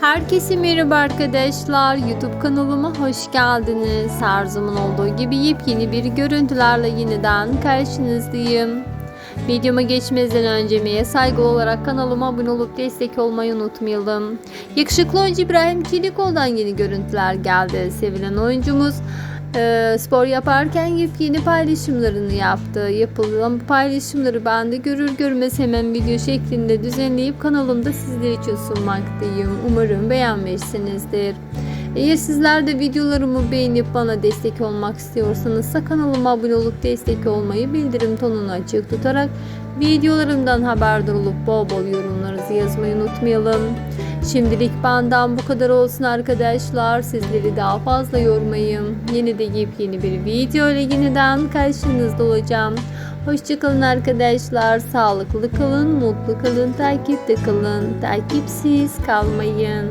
Herkese merhaba arkadaşlar. YouTube kanalıma hoş geldiniz. Her zaman olduğu gibi yepyeni bir görüntülerle yeniden karşınızdayım. Videoma geçmeden önce Meye saygı olarak kanalıma abone olup destek olmayı unutmayalım. Yakışıklı oyuncu İbrahim Çelikoğlu'dan yeni görüntüler geldi. Sevilen oyuncumuz e, spor yaparken yepyeni paylaşımlarını yaptı. Yapılan paylaşımları ben de görür görmez hemen video şeklinde düzenleyip kanalımda sizler için sunmaktayım. Umarım beğenmişsinizdir. Eğer sizler de videolarımı beğenip bana destek olmak istiyorsanız kanalıma abone olup destek olmayı bildirim tonunu açık tutarak videolarımdan haberdar olup bol bol yorumlarınızı yazmayı unutmayalım. Şimdilik benden bu kadar olsun arkadaşlar. Sizleri daha fazla yormayayım. Yeni de yepyeni bir video ile yeniden karşınızda olacağım. Hoşçakalın arkadaşlar. Sağlıklı kalın, mutlu kalın, takipte kalın. Takipsiz kalmayın.